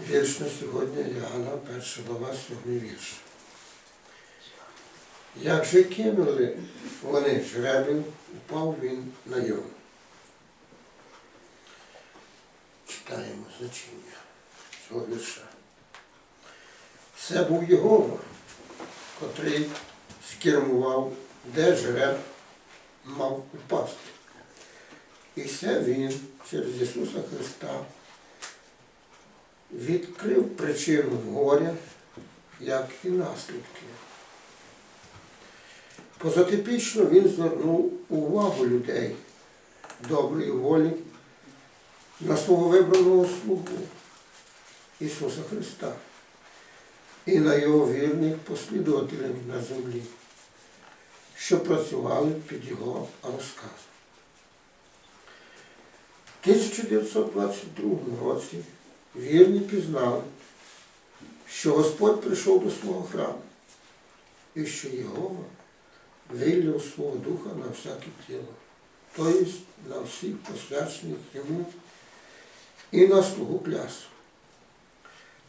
Вірш на сьогодні Іоанна, перша глава, сьомий вірш. Як же кинули вони жребів, упав він на його. Читаємо значення цього вірша. Це був Єгова, котрий скермував, де жреб мав упасти. І це він через Ісуса Христа відкрив причину горя, як і наслідки. Позатипічно він звернув увагу людей доброї волі на свого вибраного слугу Ісуса Христа і на його вірних послідователів на землі, що працювали під його розказом. В 1922 році вірні пізнали, що Господь прийшов до свого храму і що Єгова вилив свого духа на всяке тіло, тобто на всіх посвячених йому і на слугу клясу.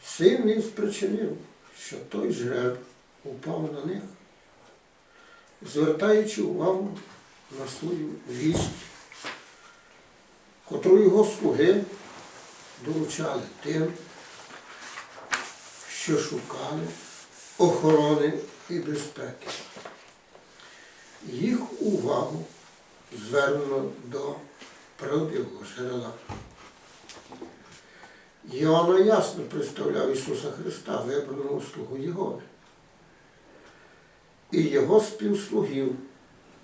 Цим він спричинив, що той жреб упав на них, звертаючи увагу на свою вість, котру його слуги доручали тим, що шукали охорони і безпеки. Їх увагу звернено до правдивого джерела. Йоанна ясно представляв Ісуса Христа, вибраного слугу Єгови. І його співслугів,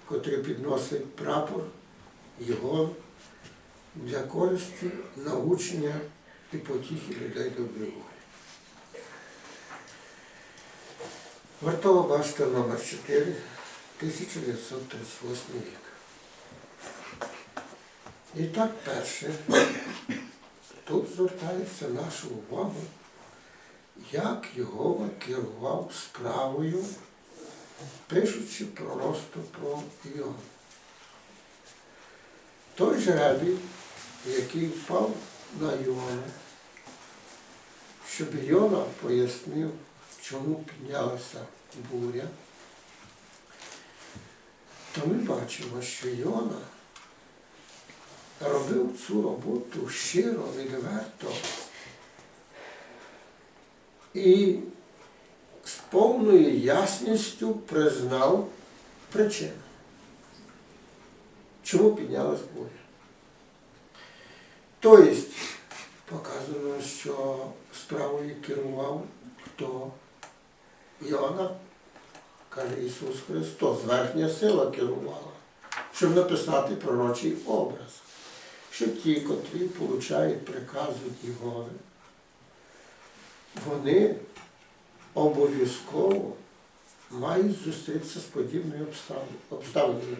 котрі підносять прапор Його для користі, научення і потіхи людей доброї волі. Вартова башта номер 4 1938 рік. І так перше, тут звертається наша увага, як Єгова керував справою, пишучи просто про Його. Той жребій, який впав на Йона, щоб Йона пояснив, чому піднялася буря, то ми бачимо, що Йона робив цю роботу щиро, відверто і з повною ясністю признав причину. Чому піднялась буря? Тобто, показано, що справою керував хто? Йона, каже Ісус Христос, верхня сила керувала, щоб написати пророчий образ, що ті, котрі получають приказ від Єгови, вони обов'язково мають зустрітися з подібною обставиною.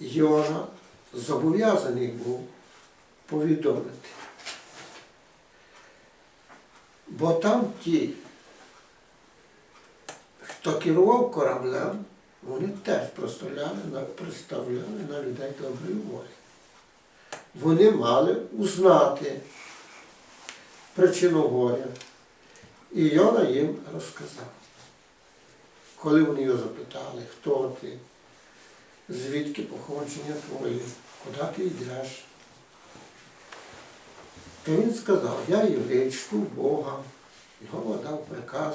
Йона зобов'язаний був повідомити. Бо там ті, хто керував кораблем, вони теж представляли на людей доброї волі. Вони мали узнати причину горя. І Йона їм розказав. Коли вони його запитали, хто ти, звідки походження твоє, куди ти йдеш, то він сказав, я єврей, чту Бога, його дав приказ,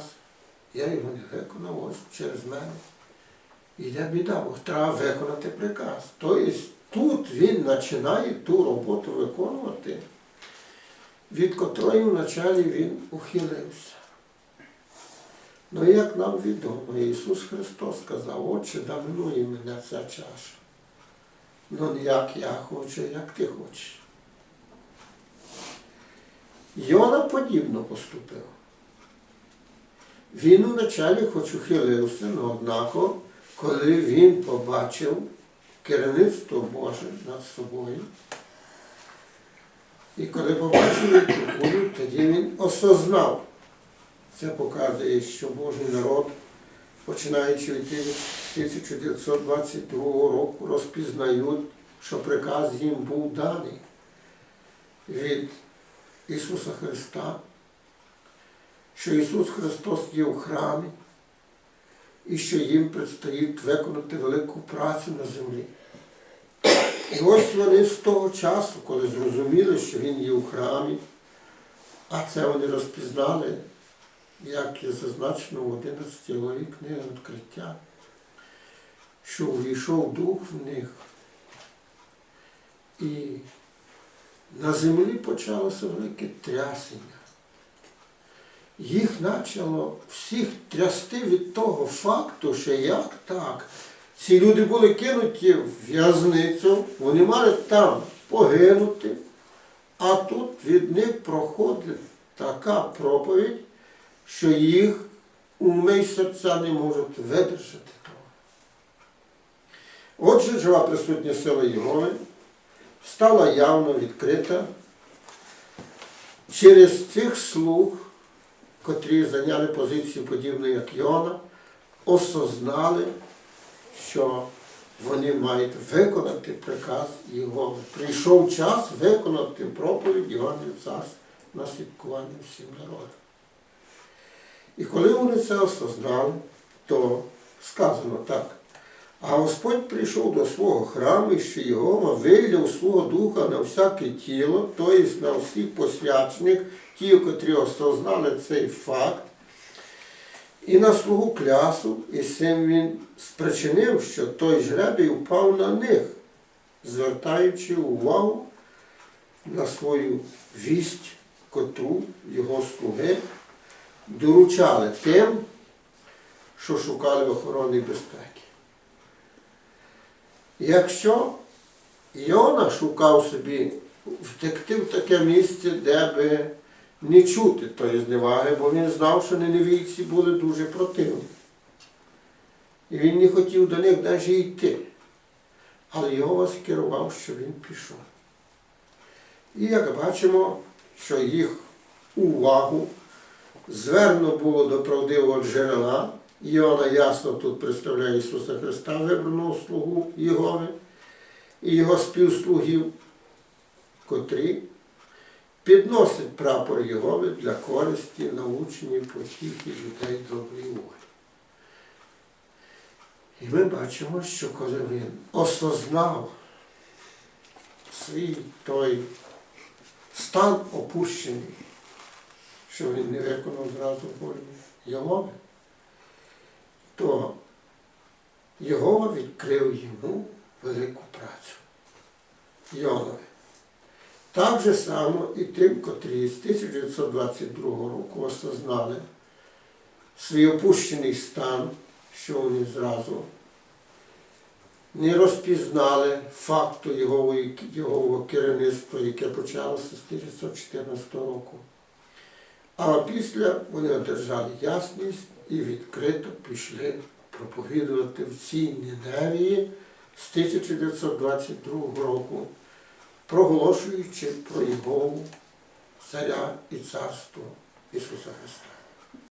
я його не виконав ось через мене. Іде біда, бо треба виконати приказ. Тобто тут він починає ту роботу виконувати, від котрої вначалі він ухилився. Ну, як нам відомо, Ісус Христос сказав, Отче, да минує мене ця чаша. Ну як я хочу, як ти хочеш. Йона подібно поступив. Він вначалі хоч ухилився, але однако, коли він побачив керівництво Боже над собою, і коли побачив тоді він осознав. Це показує, що Божий народ, починаючи від 1922 року, розпізнають, що приказ їм був даний від Ісуса Христа, що Ісус Христос є в храмі і що їм предстоїть виконати велику працю на землі. І ось вони з того часу, коли зрозуміли, що Він є у храмі, а це вони розпізнали, як є зазначено в 11 главі книги відкриття, що увійшов дух в них. І на землі почалося велике трясення. Їх почало всіх трясти від того факту, що як так. Ці люди були кинуті в в'язницю, вони мали там погинути, а тут від них проходить така проповідь, що їх уми серця не можуть видержати того. Отже, жива присутня сила Єгови стала явно відкрита через цих слуг, котрі зайняли позицію подібну, як Йона, осознали, що вони мають виконати приказ Єгови. Прийшов час виконати проповідь Євангелія Царства на святкування всім народам. І коли вони це осознали, то сказано так. А Господь прийшов до свого храму, і що Єгова виляв свого духа на всяке тіло, тобто на всіх посвячених, ті, котрі осознали цей факт, і на слугу клясу, і цим він спричинив, що той жребій впав на них, звертаючи увагу на свою вість, котру його слуги доручали тим, що шукали охорони безпеки. Якщо Йона шукав собі втекти в таке місце, де би не чути тої зневаги, бо він знав, що неневійці були дуже противні. І він не хотів до них навіть йти. Але його вас керував, що він пішов. І як бачимо, що їх увагу звернено було до правдивого джерела. Іона ясно тут представляє Ісуса Христа, вибраного слугу Єгови і його співслугів, котрі підносять прапор Єгови для користі, научення, потіхи людей доброї волі. І ми бачимо, що коли він осознав свій той стан опущений, що він не виконав зразу волю Єгови, то Єгова відкрив йому велику працю. Йонові. Так же само і тим, котрі з 1922 року осознали свій опущений стан, що вони зразу не розпізнали факту його, його керівництва, яке почалося з 1914 року. А після вони одержали ясність і відкрито пішли проповідувати в цій Ніневії з 1922 року, проголошуючи про Єгову, царя і царство Ісуса Христа.